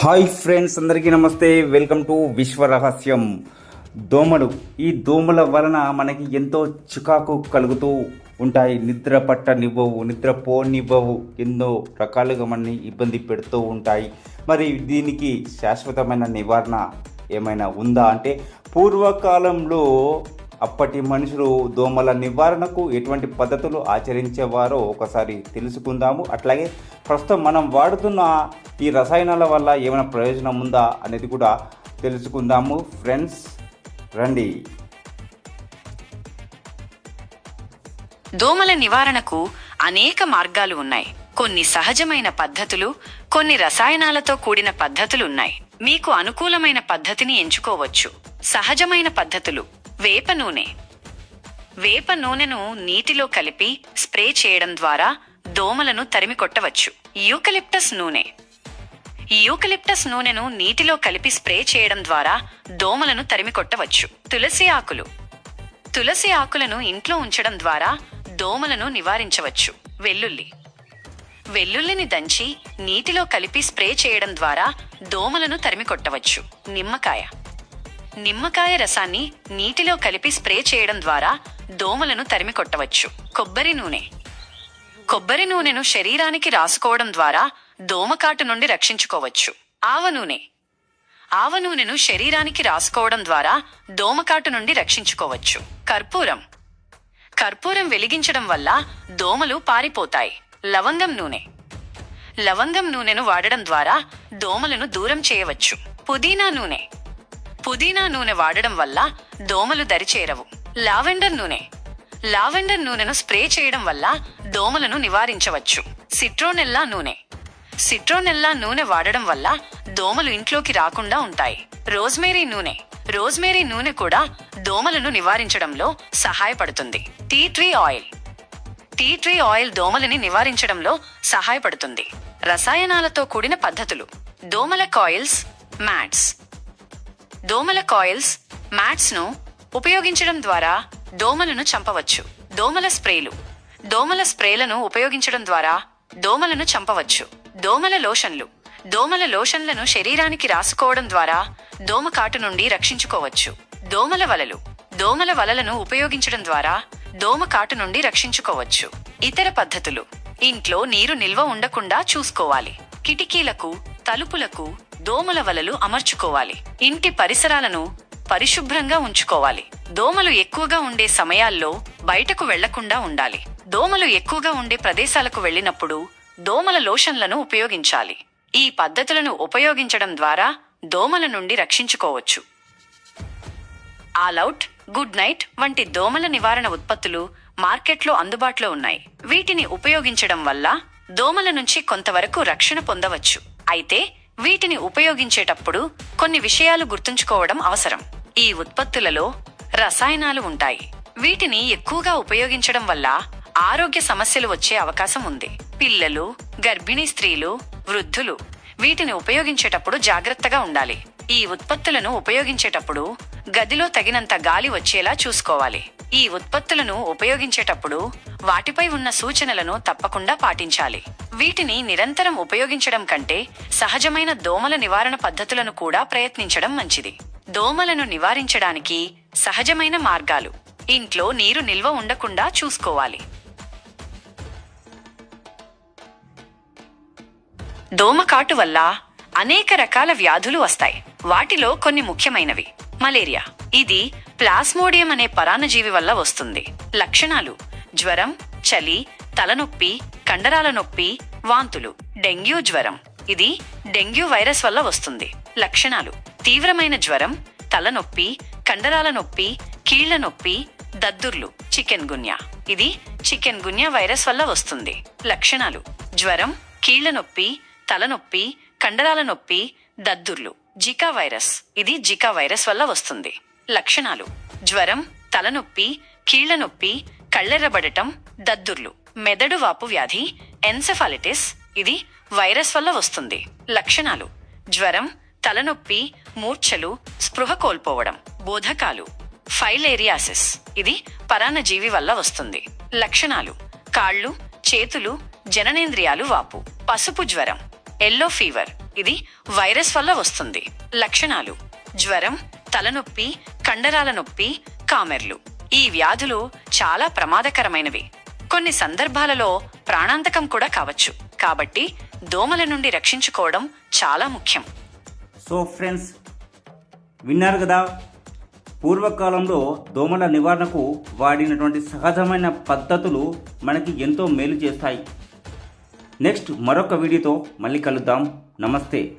Hi friends అందరికీ నమస్తే. Welcome to విశ్వ రహస్యం. దోమలు. ఈ దోమల వలన మనకి ఎంతో చికాకు కలుగుతూ ఉంటాయి. నిద్ర పట్టనివ్వవు నిద్ర పోనివ్వవు. ఎన్నో రకాలుగా మనని ఇబ్బంది పెడుతూ ఉంటాయి. మరి దీనికి శాశ్వతమైన నివారణ ఏమైనా ఉందా అంటే పూర్వకాలంలో అప్పటి మనుషులు దోమల నివారణకు ఎటువంటి పద్ధతులు ఆచరించేవారో ఒకసారి తెలుసుకుందాము. అట్లాగే ప్రస్తుతం మనం వాడుతున్న ఈ రసాయనాల వల్ల ఏమైనా ప్రయోజనం ఉందా అనేది కూడా తెలుసుకుందాము. ఫ్రెండ్స్ రండి. దోమల నివారణకు అనేక మార్గాలు ఉన్నాయి. కొన్ని సహజమైన పద్ధతులు కొన్ని రసాయనాలతో కూడిన పద్ధతులు ఉన్నాయి. మీకు అనుకూలమైన పద్ధతిని ఎంచుకోవచ్చు. సహజమైన పద్ధతులు. వేప నూనె. వేప నూనెను నీటిలో కలిపి స్ప్రే చేయడం ద్వారా దోమలను తరిమి కొట్టవచ్చు యూకలిప్టస్ నూనె. యూకలిప్టస్ నూనెను నీటిలో కలిపి స్ప్రే చేయడం ద్వారా దోమలను తరిమి కొట్టవచ్చు తులసి ఆకులు. తులసి ఆకులను ఇంట్లో ఉంచడం ద్వారా దోమలను నివారించవచ్చు. వెల్లుల్లి. వెల్లుల్లిని దంచి నీటిలో కలిపి స్ప్రే చేయడం ద్వారా దోమలను తరిమి కొట్టవచ్చు నిమ్మకాయ. నిమ్మకాయ రసాన్ని నీటిలో కలిపి స్ప్రే చేయడం ద్వారా దోమలను తరిమి కొట్టవచ్చు. కొబ్బరి నూనె. కొబ్బరి నూనెను శరీరానికి రాసుకోవడం ద్వారా దోమకాటు నుండి రక్షించుకోవచ్చు. ఆవ నూనె. ఆవ నూనెను శరీరానికి రాసుకోవడం ద్వారా దోమకాటు నుండి రక్షించుకోవచ్చు. కర్పూరం. కర్పూరం వెలిగించడం వల్ల దోమలు పారిపోతాయి. లవంగం నూనె. లవంగం నూనెను వాడడం ద్వారా దోమలను దూరం చేయవచ్చు. పుదీనా నూనె. పుదీనా నూనె వాడడం వల్ల దోమలు దరిచేరవు. లావెండర్ నూనె. లావెండర్ నూనెను స్ప్రే చేయడం వల్ల దోమలను నివారించవచ్చు. సిట్రోనెల్లా నూనె. సిట్రోనెల్లా నూనె వాడడం వల్ల దోమలు ఇంట్లోకి రాకుండా ఉంటాయి. రోజ్మేరీ నూనె. రోజ్మేరీ నూనె కూడా దోమలను నివారించడంలో సహాయపడుతుంది. Tea tree oil. Tea tree oil దోమలని నివారించడంలో సహాయపడుతుంది. రసాయనాలతో కూడిన పద్ధతులు. దోమల కాయిల్స్ మ్యాట్స్. దోమల కాయిల్స్ మ్యాట్స్ను ఉపయోగించడం ద్వారా దోమలను చంపవచ్చు. దోమల స్ప్రేలు. దోమల స్ప్రేలను ఉపయోగించడం ద్వారా దోమలను చంపవచ్చు. దోమల లోషన్లు. దోమల లోషన్లను శరీరానికి రాసుకోవడం ద్వారా దోమ కాటు నుండి రక్షించుకోవచ్చు. దోమల వలలు. దోమల వలలను ఉపయోగించడం ద్వారా దోమ కాటు నుండి రక్షించుకోవచ్చు. ఇతర పద్ధతులు. ఇంట్లో నీరు నిల్వ ఉండకుండా చూసుకోవాలి. కిటికీలకు తలుపులకు దోమల వలలు అమర్చుకోవాలి. ఇంటి పరిసరాలను పరిశుభ్రంగా ఉంచుకోవాలి. దోమలు ఎక్కువగా ఉండే సమయాల్లో బయటకు వెళ్ళకుండా ఉండాలి. దోమలు ఎక్కువగా ఉండే ప్రదేశాలకు వెళ్ళినప్పుడు దోమల లోషన్లను ఉపయోగించాలి. ఈ పద్ధతులను ఉపయోగించడం ద్వారా దోమల నుండి రక్షించుకోవచ్చు. ఆల్అవుట్ గుడ్ నైట్ వంటి దోమల నివారణ ఉత్పత్తులు మార్కెట్లో అందుబాటులో ఉన్నాయి. వీటిని ఉపయోగించడం వల్ల దోమల నుంచి కొంతవరకు రక్షణ పొందవచ్చు. అయితే వీటిని ఉపయోగించేటప్పుడు కొన్ని విషయాలు గుర్తుంచుకోవడం అవసరం. ఈ ఉత్పత్తులలో రసాయనాలు ఉంటాయి. వీటిని ఎక్కువగా ఉపయోగించడం వల్ల ఆరోగ్య సమస్యలు వచ్చే అవకాశం ఉంది. పిల్లలు గర్భిణీ స్త్రీలు వృద్ధులు వీటిని ఉపయోగించేటప్పుడు జాగ్రత్తగా ఉండాలి. ఈ ఉత్పత్తులను ఉపయోగించేటప్పుడు గదిలో తగినంత గాలి వచ్చేలా చూసుకోవాలి. ఈ ఉత్పత్తులను ఉపయోగించేటప్పుడు వాటిపై ఉన్న సూచనలను తప్పకుండా పాటించాలి. వీటిని నిరంతరం ఉపయోగించడం కంటే సహజమైన దోమల నివారణ పద్ధతులను కూడా ప్రయత్నించడం మంచిది. దోమలను నివారించడానికి సహజమైన మార్గాలు. ఇంట్లో నీరు నిల్వ ఉండకుండా చూసుకోవాలి. దోమకాటు వల్ల అనేక రకాల వ్యాధులు వస్తాయి. వాటిలో కొన్ని ముఖ్యమైనవి. మలేరియా. ఇది ప్లాస్మోడియం అనే పరాన్నజీవి వల్ల వస్తుంది. లక్షణాలు. జ్వరం చలి తలనొప్పి కండరాల నొప్పి వాంతులు. డెంగ్యూ జ్వరం. ఇది డెంగ్యూ వైరస్ వల్ల వస్తుంది. లక్షణాలు. తీవ్రమైన జ్వరం తలనొప్పి కండరాల నొప్పి కీళ్ళ నొప్పి దద్దుర్లు చికెన్ గున్యా ఇది చికెన్ గున్యా వైరస్ వల్ల వస్తుంది. లక్షణాలు. జ్వరం కీళ్ళ నొప్పి తలనొప్పి కండరాల నొప్పి దద్దుర్లు. Zika virus. ఇది జికా వైరస్ వల్ల వస్తుంది. లక్షణాలు. జ్వరం తలనొప్పి కీళ్ళనొప్పి కళ్ళెర్రబడటం దద్దుర్లు. మెదడు వాపు వ్యాధి ఎన్సెఫాలిటిస్ ఇది వైరస్ వల్ల వస్తుంది. లక్షణాలు. జ్వరం తలనొప్పి మూర్ఛలు స్పృహ కోల్పోవడం బోధకాలు. ఫైలేరియాసిస్ ఇది పరాన్నజీవి వల్ల వస్తుంది. లక్షణాలు. కాళ్ళు చేతులు జననేంద్రియాలు వాపు. పసుపు జ్వరం. ఎల్లో ఫీవర్ ఇది వైరస్ వల్ల వస్తుంది. లక్షణాలు. జ్వరం తలనొప్పి కండరాల నొప్పి కామెర్లు. ఈ వ్యాధులు చాలా ప్రమాదకరమైనవి. కొన్ని సందర్భాలలో ప్రాణాంతకం కూడా కావచ్చు. కాబట్టి దోమల నుండి రక్షించుకోవడం చాలా ముఖ్యం. సో ఫ్రెండ్స్ విన్నారు కదా పూర్వకాలంలో దోమల నివారణకు వాడినటువంటి సహజమైన పద్ధతులు మనకి ఎంతో మేలు చేస్తాయి. నెక్స్ట్ మరొక వీడియోతో మళ్ళీ కలుద్దాం. నమస్తే.